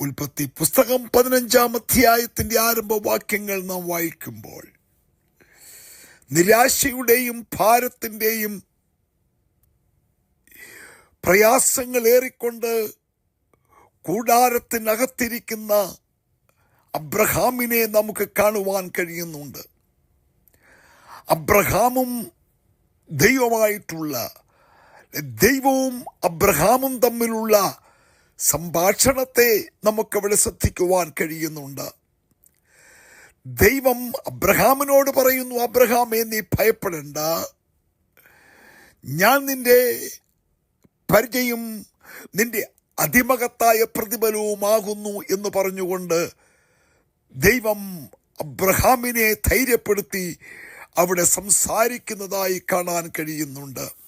ഉൽപ്പത്തി പുസ്തകം പതിനഞ്ചാം അധ്യായത്തിന്റെ ആരംഭ വാക്യങ്ങൾ നാം വായിക്കുമ്പോൾ നിരാശയുടെയും ഭാരത്തിന്റെയും പ്രയാസങ്ങൾ ഏറിക്കൊണ്ട് കൂടാരത്തിനകത്തിരിക്കുന്ന അബ്രഹാമിനെ നമുക്ക് കാണുവാൻ കഴിയുന്നുണ്ട്. അബ്രഹാമും ദൈവമായിട്ടുള്ള ദൈവവും അബ്രഹാമും തമ്മിലുള്ള സംഭാഷണത്തെ നമുക്കവിടെ ശ്രദ്ധിക്കുവാൻ കഴിയുന്നുണ്ട്. ദൈവം അബ്രഹാമിനോട് പറയുന്നു അബ്രഹാമേ നീ ഭയപ്പെടണ്ട. ഞാൻ നിന്റെ പരിചയം നിന്റെ അതിമകത്തായ പ്രതിഫലവുമാകുന്നു എന്ന് പറഞ്ഞുകൊണ്ട് ദൈവം അബ്രഹാമിനെ ധൈര്യപ്പെടുത്തി അവിടെ സംസാരിക്കുന്നതായി കാണാൻ കഴിയുന്നുണ്ട്.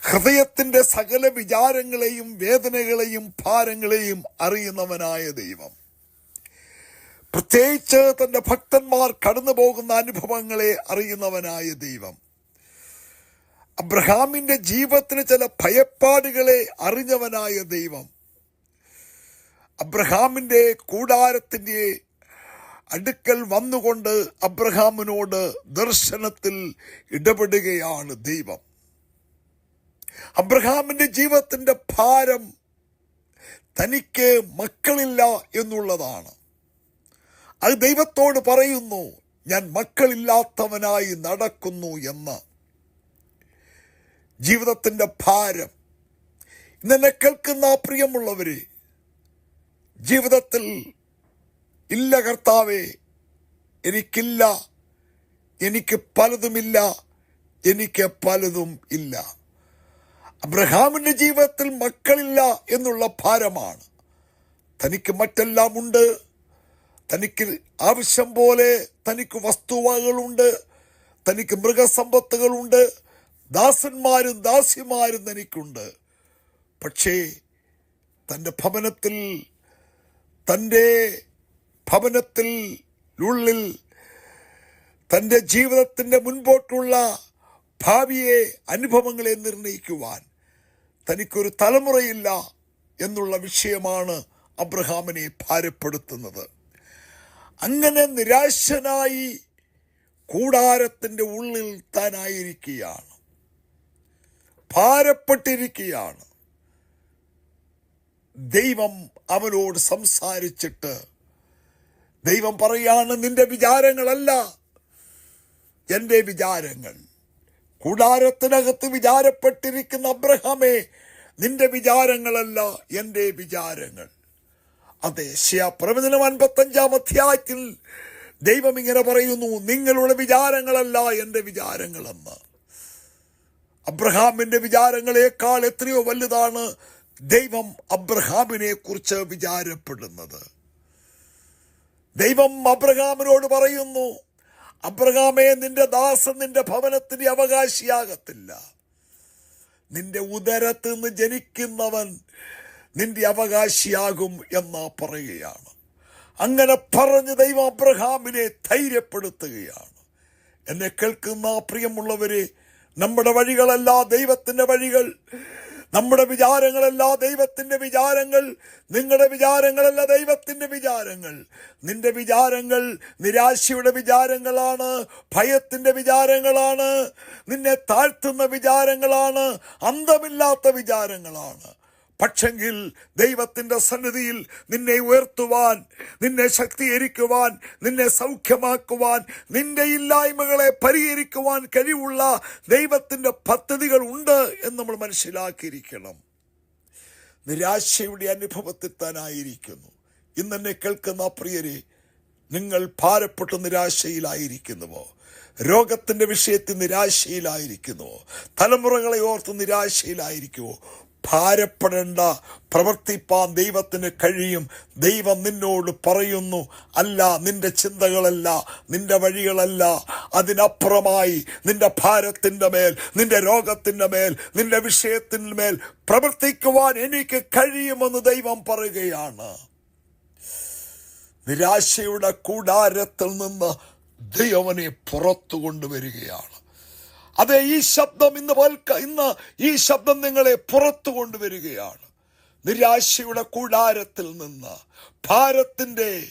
ഹൃദയത്തിന്റെ സകല വിചാരങ്ങളെയും വേദനകളെയും ഭാരങ്ങളെയും അറിയുന്നവനായ ദൈവം. പ്രത്യേകിച്ച് തന്റെ ഭക്തന്മാർ കടന്നു പോകുന്ന അനുഭവങ്ങളെ അറിയുന്നവനായ ദൈവം. അബ്രഹാമിന്റെ ജീവിതത്തിന് ചില ഭയപ്പാടുകളെ അറിഞ്ഞവനായ ദൈവം. അബ്രഹാമിന്റെ കൂടാരത്തിന്റെ അടുക്കൽ വന്നുകൊണ്ട് അബ്രഹാമിനോട് ദർശനത്തിൽ ഇടപെടുകയാണ് ദൈവം. അബ്രഹാമിന്റെ ജീവിതത്തിന്റെ ഭാരം തനിക്ക് മക്കളില്ല എന്നുള്ളതാണ്. അത് ദൈവത്തോട് പറയുന്നു ഞാൻ മക്കളില്ലാത്തവനായി നടക്കുന്നു എന്ന്. ജീവിതത്തിന്റെ ഭാരം. ഇന്നെന്നെ കേൾക്കുന്ന പ്രിയമുള്ളവർ ജീവിതത്തിൽ ഇല്ല കർത്താവേ എനിക്കില്ല എനിക്ക് പലതുമില്ല എനിക്ക് പലതും ഇല്ല. അബ്രഹാമിന്റെ ജീവിതത്തിൽ മക്കളില്ല എന്നുള്ള ഭാരമാണ്. തനിക്ക് മറ്റെല്ലാം ഉണ്ട് തനിക്ക് ആവശ്യം പോലെ തനിക്ക് വസ്തുവകളുണ്ട് തനിക്ക് മൃഗസമ്പത്തുകളുണ്ട്. ദാസന്മാരും ദാസിമാരും തനിക്കുണ്ട്. പക്ഷേ തന്റെ ഭവനത്തിൽ തന്റെ ഭവനത്തിൽ ഉള്ളിൽ തന്റെ ജീവിതത്തിന്റെ മുൻപോട്ടുള്ള ഭാവിയെ അനുഭവങ്ങളെ നിർണയിക്കുവാൻ തനിക്കൊരു തലമുറയില്ല എന്നുള്ള വിഷയമാണ് അബ്രഹാമിനെ ഭാരപ്പെടുത്തുന്നത്. അങ്ങനെ നിരാശനായി കൂടാരത്തിന്റെ ഉള്ളിൽ താനായിരിക്കുകയാണ്. ഭാരപ്പെട്ടിരിക്കുകയാണ്. ദൈവം അവനോട് സംസാരിച്ചിട്ട് ദൈവം പറയാണ് നിന്റെ വിചാരങ്ങളല്ല എന്റെ വിചാരങ്ങൾ. കൂടാരത്തിനകത്ത് വിചാരപ്പെട്ടിരിക്കുന്ന അബ്രഹാമേ നിന്റെ വിചാരങ്ങളല്ല എന്റെ വിചാരങ്ങൾ. അതെ പ്രവചനം അൻപത്തഞ്ചാം അധ്യായത്തിൽ ദൈവം ഇങ്ങനെ പറയുന്നു നിങ്ങളുടെ വിചാരങ്ങളല്ല എന്റെ വിചാരങ്ങളെന്ന്. അബ്രഹാമിന്റെ വിചാരങ്ങളെക്കാൾ എത്രയോ വലുതാണ് ദൈവം അബ്രഹാമിനെ കുറിച്ച് വിചാരപ്പെടുന്നത്. ദൈവം അബ്രഹാമിനോട് പറയുന്നു അബ്രഹാമേ നിന്റെ ദാസൻ നിന്റെ ഭവനത്തിന് അവകാശിയാകത്തില്ല. നിന്റെ ഉദരത്ത് നിന്ന് ജനിക്കുന്നവൻ നിന്റെ അവകാശിയാകും എന്നാ പറയുകയാണ്. അങ്ങനെ പറഞ്ഞ് ദൈവം അബ്രഹാമിനെ ധൈര്യപ്പെടുത്തുകയാണ്. എന്നെ കേൾക്കുന്ന പ്രിയമുള്ളവരെ നമ്മുടെ വഴികളല്ല ദൈവത്തിന്റെ വഴികൾ. നമ്മുടെ വിചാരങ്ങളല്ല ദൈവത്തിന്റെ വിചാരങ്ങൾ. നിങ്ങളുടെ വിചാരങ്ങളല്ല ദൈവത്തിന്റെ വിചാരങ്ങൾ. നിന്റെ വിചാരങ്ങൾ നിരാശയുടെ വിചാരങ്ങളാണ് ഭയത്തിന്റെ വിചാരങ്ങളാണ് നിന്നെ താഴ്ത്തുന്ന വിചാരങ്ങളാണ് അന്തമില്ലാത്ത വിചാരങ്ങളാണ്. പക്ഷെങ്കിൽ ദൈവത്തിന്റെ സന്നിധിയിൽ നിന്നെ ഉയർത്തുവാൻ നിന്നെ ശക്തീകരിക്കുവാൻ നിന്നെ സൗഖ്യമാക്കുവാൻ നിന്റെ ഇല്ലായ്മകളെ പരിഹരിക്കുവാൻ കഴിവുള്ള ദൈവത്തിന്റെ പദ്ധതികൾ ഉണ്ട് എന്ന് നമ്മൾ മനസ്സിലാക്കിയിരിക്കണം. നിരാശയുടെ അനുഭവത്തിൽ താനായിരിക്കുന്നു. ഇന്നെന്നെ കേൾക്കുന്ന പ്രിയരെ നിങ്ങൾ ഭാരപ്പെട്ട് നിരാശയിലായിരിക്കുന്നുവോ? രോഗത്തിന്റെ വിഷയത്തിൽ നിരാശയിലായിരിക്കുന്നുവോ? തലമുറകളെ ഓർത്ത് നിരാശയിലായിരിക്കുമോ ഭാരപ്പെടേണ്ട പ്രവർത്തിപ്പാൻ ദൈവത്തിന് കഴിയും. ദൈവം നിന്നോട് പറയുന്നു അല്ല നിന്റെ ചിന്തകളല്ല നിന്റെ വഴികളല്ല. അതിനപ്പുറമായി നിന്റെ ഭാരത്തിന്റെ മേൽ നിന്റെ രോഗത്തിന്റെ മേൽ നിന്റെ വിഷയത്തിന്റെ മേൽ പ്രവർത്തിക്കുവാൻ എനിക്ക് കഴിയുമെന്ന് ദൈവം പറയുകയാണ്. നിരാശയുടെ കൂടാരത്തിൽ നിന്ന് ദൈവനെ പുറത്തു കൊണ്ടുവരികയാണ് അതെ ഈ ശബ്ദം ഇന്ന് വൽക്ക ഇന്ന് ഈ ശബ്ദം നിങ്ങളെ പുറത്തു കൊണ്ടുവരികയാണ്. നിരാശയുടെ കൂടാരത്തിൽ നിന്ന് ഭാരത്തിന്റെ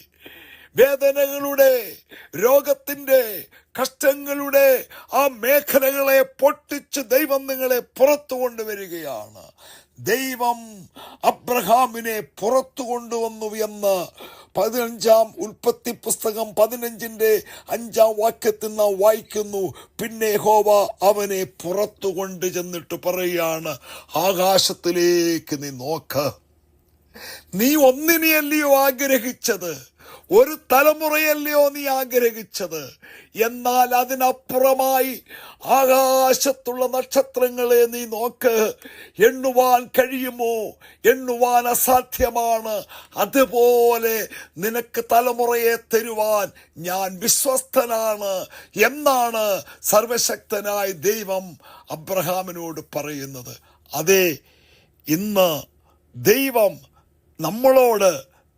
വേദനകളുടെ രോഗത്തിന്റെ കഷ്ടങ്ങളുടെ ആ മേഖലകളെ പൊട്ടിച്ച് ദൈവം നിങ്ങളെ പുറത്തു കൊണ്ടുവരികയാണ്. ദൈവം അബ്രഹാമിനെ പുറത്തു കൊണ്ടുവന്നു എന്ന് പതിനഞ്ചാം ഉൽപ്പത്തി പുസ്തകം പതിനഞ്ചിന്റെ അഞ്ചാം വാക്യത്തിൽ നാം വായിക്കുന്നു. പിന്നെ ഹോവ അവനെ പുറത്തു കൊണ്ട് ചെന്നിട്ട് പറയുകയാണ് ആകാശത്തിലേക്ക് നീ നോക്ക. നീ ഒന്നിനെയല്ലയോ ആഗ്രഹിച്ചത്? ഒരു തലമുറയല്ലയോ നീ ആഗ്രഹിച്ചത്? എന്നാൽ അതിനപ്പുറമായി ആകാശത്തുള്ള നക്ഷത്രങ്ങളെ നീ നോക്ക്. എണ്ണുവാൻ കഴിയുമോ? എണ്ണുവാൻ അസാധ്യമാണ്. അതുപോലെ നിനക്ക് തലമുറയെ തരുവാൻ ഞാൻ വിശ്വസ്തനാണ് എന്നാണ് സർവശക്തനായ ദൈവം അബ്രഹാമിനോട് പറയുന്നത്. അതെ ഇന്ന് ദൈവം നമ്മളോട്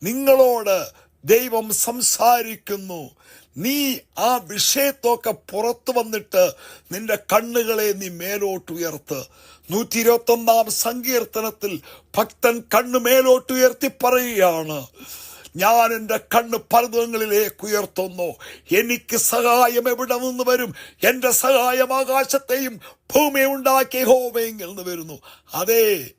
നിങ്ങളോട് ദൈവം സംസാരിക്കുന്നു. നീ ആ വിഷയത്തൊക്കെ പുറത്തു വന്നിട്ട് നിന്റെ കണ്ണുകളെ നീ മേലോട്ട് ഉയർത്ത് നൂറ്റി ഇരുപത്തി ഒന്നാം സങ്കീർത്തനത്തിൽ ഭക്തൻ കണ്ണ് മേലോട്ട് ഉയർത്തി പറയുകയാണ് ഞാൻ എന്റെ കണ്ണ് പർവതങ്ങളിലേക്ക് ഉയർത്തുന്നു. എനിക്ക് സഹായം എവിടെ നിന്ന് വരും? എന്റെ സഹായം ആകാശത്തെയും ഭൂമി ഉണ്ടാക്കിയ ഹോമയെങ്കിൽ നിന്ന് വരുന്നു. അതേ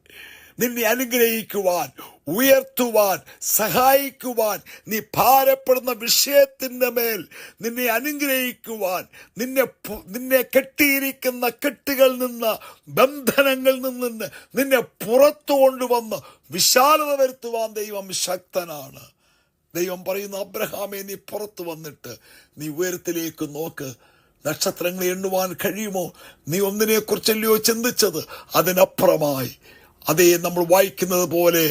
നിന്നെ അനുഗ്രഹിക്കുവാൻ ഉയർത്തുവാൻ സഹായിക്കുവാൻ നീ ഭാരപ്പെടുന്ന വിഷയത്തിന്റെ മേൽ നിന്നെ അനുഗ്രഹിക്കുവാൻ നിന്നെ നിന്നെ കെട്ടിയിരിക്കുന്ന കെട്ടുകളിൽ നിന്ന് ബന്ധനങ്ങളിൽ നിന്ന് നിന്നെ പുറത്തു കൊണ്ടുവന്ന് വിശാലത വരുത്തുവാൻ ദൈവം ശക്തനാണ്. ദൈവം പറയുന്ന അബ്രഹാമെ നീ പുറത്തു വന്നിട്ട് നീ ഉയരത്തിലേക്ക് നോക്ക്. നക്ഷത്രങ്ങളെ എണ്ണുവാൻ കഴിയുമോ? നീ ഒന്നിനെ കുറിച്ചല്ലയോ ചിന്തിച്ചത്? അതിനപ്പുറമായി അതേ നമ്മൾ വായിക്കുന്നത് പോലെ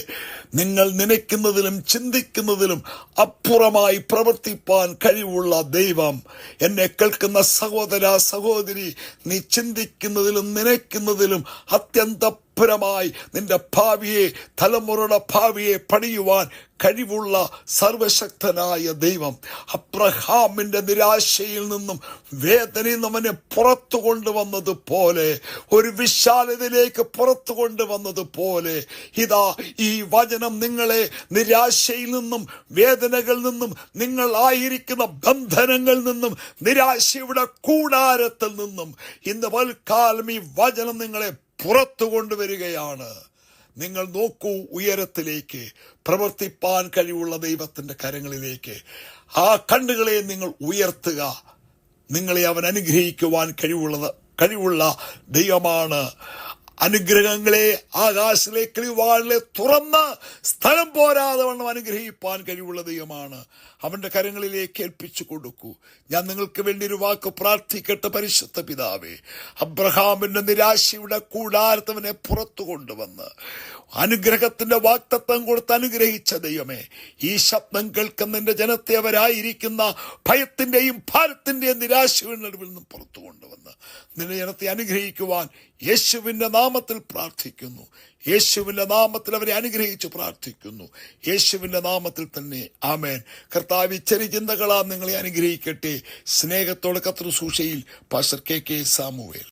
നിങ്ങൾ നനയ്ക്കുന്നതിലും ചിന്തിക്കുന്നതിലും അപ്പുറമായി പ്രവർത്തിപ്പാൻ കഴിവുള്ള ദൈവം എന്നെ കേൾക്കുന്ന സഹോദര സഹോദരി നീ ചിന്തിക്കുന്നതിലും നനയ്ക്കുന്നതിലും അത്യന്തപുരമായി നിന്റെ ഭാവിയെ തലമുറയുടെ ഭാവിയെ പണിയുവാൻ കഴിവുള്ള സർവശക്തനായ ദൈവം. അബ്രഹാമിന്റെ നിരാശയിൽ നിന്നും വേദനയിൽ അവനെ പുറത്തു കൊണ്ടുവന്നതുപോലെ ഒരു വിശാലതയിലേക്ക് പുറത്തു കൊണ്ടുവന്നതുപോലെ ഇതാ ഈ വചനം നിങ്ങളെ നിരാശയിൽ നിന്നും വേദനകളിൽ നിന്നും നിങ്ങൾ ആയിരിക്കുന്ന ബന്ധനങ്ങളിൽ നിന്നും നിരാശയുടെ കൂടാരത്തിൽ നിന്നും ഇന്ന് വൽക്കാലം ഈ വചനം നിങ്ങളെ പുറത്തു കൊണ്ടുവരികയാണ്. നിങ്ങൾ നോക്കൂ ഉയരത്തിലേക്ക് പ്രവർത്തിപ്പാൻ കഴിവുള്ള ദൈവത്തിന്റെ കരങ്ങളിലേക്ക്. ആ കണ്ണുകളെ നിങ്ങൾ ഉയർത്തുക. നിങ്ങളെ അവൻ അനുഗ്രഹിക്കുവാൻ കഴിവുള്ളത് കഴിവുള്ള ദൈവമാണ്. അനുഗ്രഹങ്ങളെ ആകാശത്തിലേക്ക് വാളിലെ തുറന്ന് സ്ഥലം പോരാതെ വണ്ണം അനുഗ്രഹിപ്പാൻ കഴിവുള്ള ദൈവമാണ്. അവന്റെ കരങ്ങളിലേക്ക് ഏൽപ്പിച്ചു കൊടുക്കൂ. ഞാൻ നിങ്ങൾക്ക് വേണ്ടി ഒരു വാക്ക് പ്രാർത്ഥിക്കട്ടെ പരിശുദ്ധ പിതാവേ. അബ്രഹാമിന്റെ നിരാശയുടെ കൂടാരത്തവനെ പുറത്തു കൊണ്ടുവന്ന് അനുഗ്രഹത്തിന്റെ വാക്തത്വം കൊടുത്ത് അനുഗ്രഹിച്ച ദൈവമേ ഈ ശബ്ദം കേൾക്കുന്നതിന്റെ ജനത്തെ അവരായിരിക്കുന്ന ഭയത്തിന്റെയും ഭാരത്തിന്റെയും നിരാശയുടെ നടുവിൽ നിന്നും പുറത്തു കൊണ്ടുവന്ന് നിന്റെ ജനത്തെ അനുഗ്രഹിക്കുവാൻ യേശുവിന്റെ നാമത്തിൽ പ്രാർത്ഥിക്കുന്നു. യേശുവിന്റെ നാമത്തിൽ അവരെ അനുഗ്രഹിച്ച് പ്രാർത്ഥിക്കുന്നു. യേശുവിന്റെ നാമത്തിൽ തന്നെ. ആമേൻ. കർത്താവ് ചെറിയ ചിന്തകളാ നിങ്ങളെ അനുഗ്രഹിക്കട്ടെ. സ്നേഹത്തോടെ കത്രു സൂഷയിൽ പാസ്റ്റർ കെ കെ സാമുവേൽ.